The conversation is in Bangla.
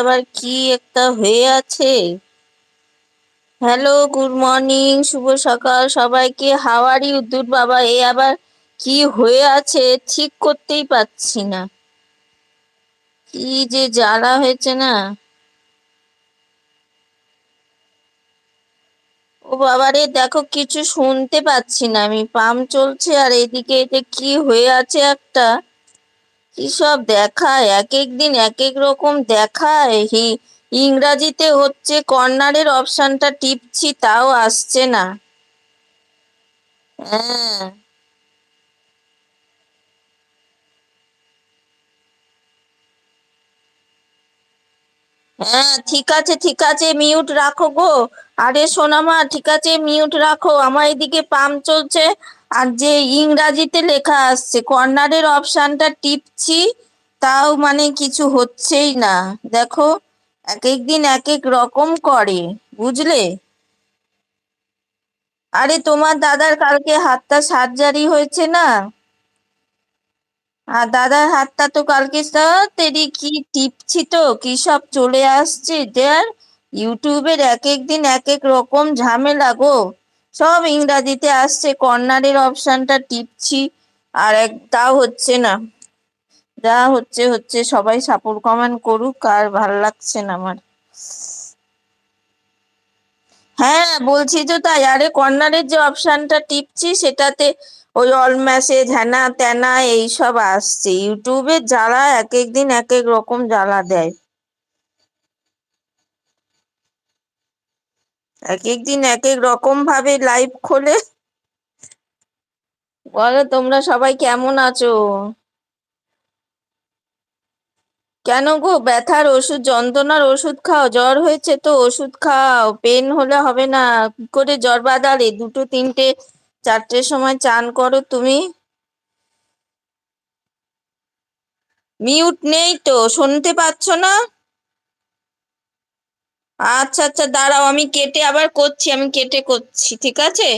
আবার কি একটা হয়ে আছে? হ্যালো গুড মর্নিং শুভ সকাল, সবাইকে হাওয়ারি উদ্দুর বাবা, এ আবার কি হয়ে আছে? ঠিক করতেই পারছি না। কি যে জ্বালা হয়েছে না? ও বাবারে দেখো, কিছু শুনতে পাচ্ছি না আমি, পাম্প চলছে আর এদিকে এটা কি হয়ে আছে একটা? কি সব দেখায়? এক এক দিন এক এক রকম দেখায়। হি, ইংরাজিতে হচ্ছে কর্নারের অপশনটা টিপছি, তাও আসছে না। হ্যাঁ। হ্যাঁ ঠিক আছে ঠিক আছে মিউট রাখো গো। আরে সোনামা, ঠিক আছে মিউট রাখো। আমার এদিকে পাম্প চলছে। আর যে ইংরাজিতে লেখা আসছে, কর্নারের অপশানটা টিপছি, তাও মানে কিছু হচ্ছেই না। দেখো এক এক দিন এক এক রকম করে, বুঝলে? আরে তোমার দাদার কালকে হাতটা সার্জারি হয়েছে না? আর দাদার হাতটা তো কালকে তেরি কি টিপছি তো, কি সব চলে আসছে, দেয়ার ইউটিউবের এক এক দিন এক এক রকম ঝামেলা গো। সব ইংরাজিতে আসছে, কর্নারের অপশনটা টিপছি, আর এক তাও হচ্ছে না। যা হচ্ছে হচ্ছে, সবাই সাপোর্ট কমেন্ট করুক, আর ভালো লাগছে না আমার। হ্যাঁ বলছি তো তাই, আরে কর্নারের যে অপশনটা টিপছি, সেটাতে ওই অল মেসেজ হ্যানা ত্যানা, এইসব আসছে। ইউটিউবে জ্বালা এক এক দিন এক এক রকম জ্বালা দেয়। এক এক দিন এক এক রকম ভাবে লাইভ খোলে। বলো তোমরা সবাই কেমন আছো? কেন গো? ব্যথার ওষুধ, যন্ত্রণার ওষুধ খাও। জ্বর হয়েছে তো ওষুধ খাও। পেন হলে হবে না। কি করে জ্বর বাদালে? দুটো, তিনটে চারটের সময় চান করো তুমি। মিউট নেই তো। শুনতে পাচ্ছ না? আচ্ছা আচ্ছা দাঁড়াও আমি কেটে আবার করছি আমি কেটে করছি ঠিক আছে?